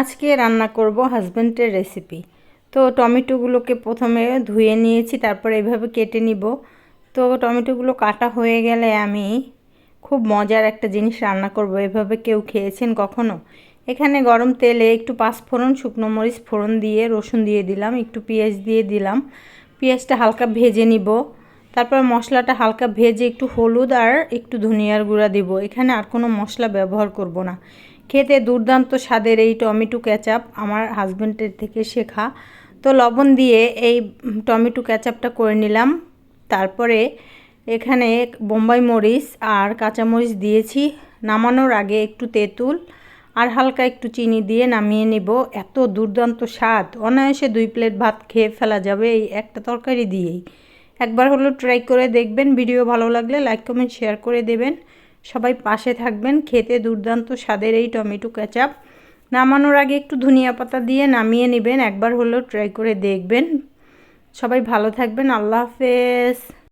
আজকে রান্না করব হাজব্যান্ডের রেসিপি তো টমেটোগুলোকে প্রথমে ধুয়ে নিয়েছি, তারপর এভাবে কেটে নিব। তো টমেটোগুলো কাটা হয়ে গেলে আমি খুব মজার একটা জিনিস রান্না করব। এভাবে কেউ খেয়েছেন কখনো? এখানে গরম তেলে একটু পাঁচফোড়ন, শুকনো মরিচ, ফোড়ন দিয়ে, রসুন দিয়ে দিলাম, একটু পেঁয়াজ দিয়ে দিলাম। পেঁয়াজটা হালকা ভেজে নিব। তারপর মশলাটা হালকা ভেজে একটু হলুদ আর একটু ধনিয়ার গুঁড়া দিব। এখানে আর কোনো মশলা ব্যবহার করব না। খেতে দুর্দান্ত স্বাদের এই টমেটো ক্যাচাপ আমার হাজব্যান্ডের থেকে শেখা। তো লবণ দিয়ে এই টমেটো ক্যাচাপটা করে নিলাম। তারপরে এখানে বোম্বাই মরিচ আর কাঁচামরিচ দিয়েছি। নামানোর আগে একটু তেঁতুল আর হালকা একটু চিনি দিয়ে নামিয়ে নেব। এত দুর্দান্ত স্বাদ। অনায়াসে দুই প্লেট ভাত খেয়ে ফেলা যাবে এই একটা তরকারি দিয়েই। একবার হলো ট্রাই করে দেখবেন ভিডিও ভালো লাগলে লাইক কমেন্ট শেয়ার করে দেবেন। সবাই পাশে থাকবেন, খেতে দুর্দান্ত স্বাদের এই টমেটো ক্যাচাপ নামানোর আগে একটু ধনিয়া পাতা দিয়ে নামিয়ে নেবেন, একবার হলেও ট্রাই করে দেখবেন। সবাই ভালো থাকবেন, আল্লাহ হাফেজ।